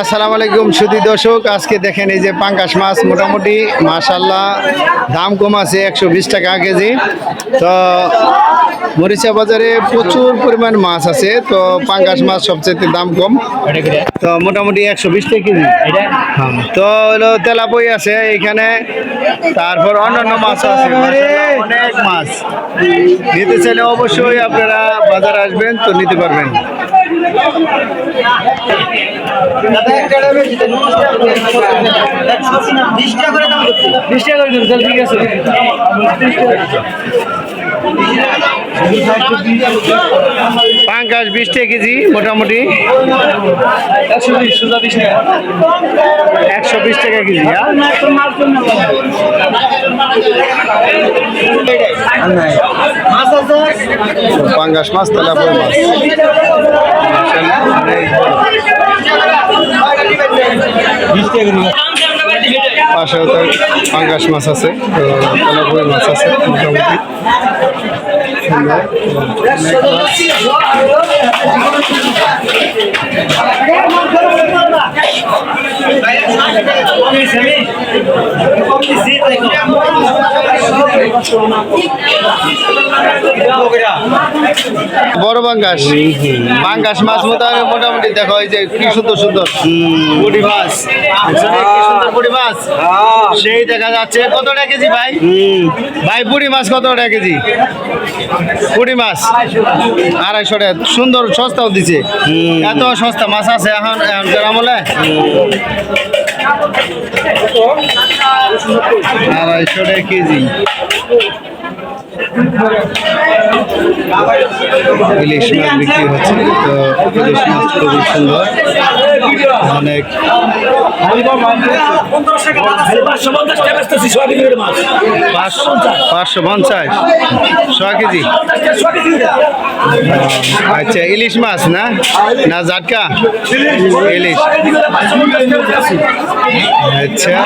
আসসালামু আলাইকুম সুদী দর্শক। আজকে দেখেন এই যে পাঙ্কাশ মাছ, মোটামুটি মাশাল্লাহ দাম কম আছে একশো বিশ টাকা কেজি। তো মরিচা বাজারে প্রচুর পরিমাণ মাছ আছে, তো পাঙ্কাশ মাছ সবচেয়ে দাম কম। তো মোটামুটি একশো বিশ টাকা কেজি। তো হলো তেলাপই আছে এখানে, তারপর অন্যান্য মাছ আছে অনেক মাছ। নিতে চাইলে অবশ্যই আপনারা বাজারে আসবেন, তো নিতে পারবেন। পাঙ্কাশ বিশ টাকা কেজি মোটামুটি একশো বিশ টাকা কেজি হ্যাঁ? পাঙ্গাস মাছ তেলাপুর মাছ পাশেও তো পাঙ্গাস মাছ আছে তো মাছ আছে মোটামুটি। বড় পাঙ্গাস পাঙ্গাস মাছ মোটামুটি মোটামুটি দেখো, এই যে কি সুন্দর সুন্দর। বুড়ি মাছ। বুড়ি মাছ। সেই দেখা যাচ্ছে। কত টাকা কেজি ভাই? ভাই বুড়ি মাছ কত টাকা কেজি? বুড়ি মাছ আড়াইশো টাকা। সুন্দর, সস্তাও দিছে। এত সস্তা মাছ আছে এখন এখনকার আমলে আড়াইশো টাকা কেজি। ইলিশ মাছ বিক্রি হচ্ছে তো ইলিশ খুবই সুন্দর। অনেক পাঁচশো পাঁচশো পঞ্চাশ। ছ কেজি। আচ্ছা ইলিশ মাছ না? না জাটকা? ইলিশ। আচ্ছা।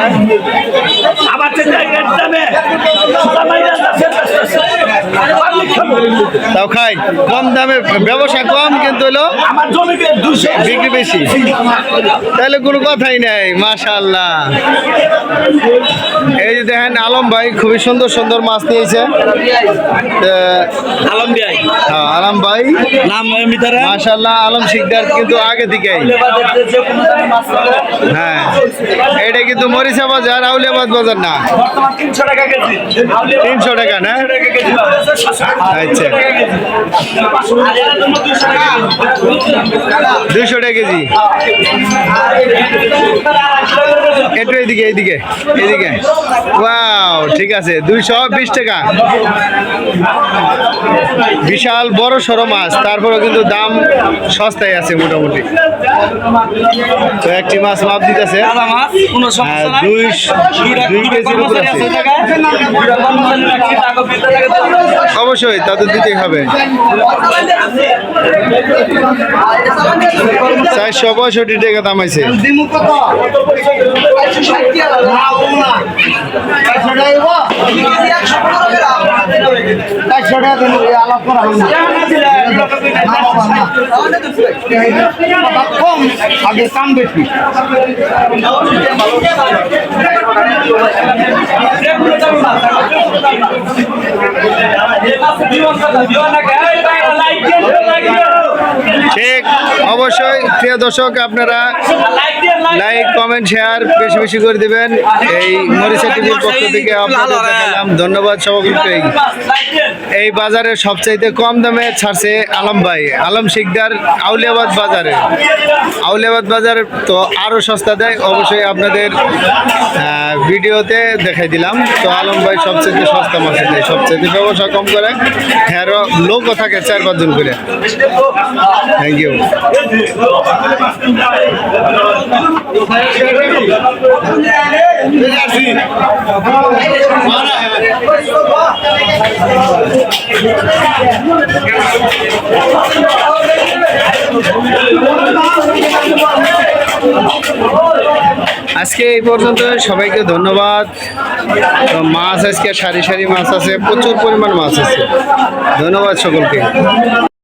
তাও খাই। কম দামে ব্যবসা কম কিন্তু হলো আমার জমিতে দুশো বিক্রি বেশি। তাহলে কোনো কথাই নাই মাশাল্লাহ এই যে দেখেন আলম ভাই খুবই সুন্দর সুন্দর মাছ নিয়েছে। আলম বিয়াই হ্যাঁ, আলম ভাই। নাম মাশাল্লাহ আলম শিকদার কিন্তু আগে থেকেই। হ্যাঁ এটা কিন্তু মরিচা বাজার আউলিয়াবাদ বাজার না। তিনশো টাকা কেজি। তিনশো টাকা না? টাকা কেজি আচ্ছা। দুইশো টাকা কেজি। একটু এইদিকে এইদিকে এইদিকে। ওয়াও। ঠিক আছে দুইশো বিশ টাকা। বিশাল বড় সড়ো মাছ তারপরেও কিন্তু দাম সস্তায় আছে মোটামুটি। তো একটি মাছ মাপ দিতেছে। দুই দুই কেজির উপর আছে। অবশ্যই তাদের দিতেই হবে। চারশো পঁয়ষট্টি টাকা দাম আছে। আগে কাম বেশি ঠিক অবশ্যই প্রিয় দর্শক আপনারা কমেন্ট শেয়ার বেশি বেশি করে দিবেন। এই মরিচা টিভির পক্ষ থেকে আপনাদের ধন্যবাদ সকলকে এই বাজারে সবচাইতে কম দামে ছাড়ছে আলম ভাই। আলম শিকদার আউলিয়াবাদ বাজারে। আউলিয়াবাদ বাজার তো আরও সস্তা দেয়, অবশ্যই আপনাদের ভিডিওতে দেখাই দিলাম। তো আলম ভাই সবচেয়ে সস্তা মাছ দেয় সবচেয়ে ব্যবসা কম করে হ্যাঁ লোকও থাকে চার পাঁচজন করে। থ্যাংক ইউ আজকে এই পর্যন্ত সবাইকে ধন্যবাদ। মাছ আজকে সারি সারি মাছ আছে, প্রচুর পরিমাণ মাছ আছে। ধন্যবাদ সকলকে।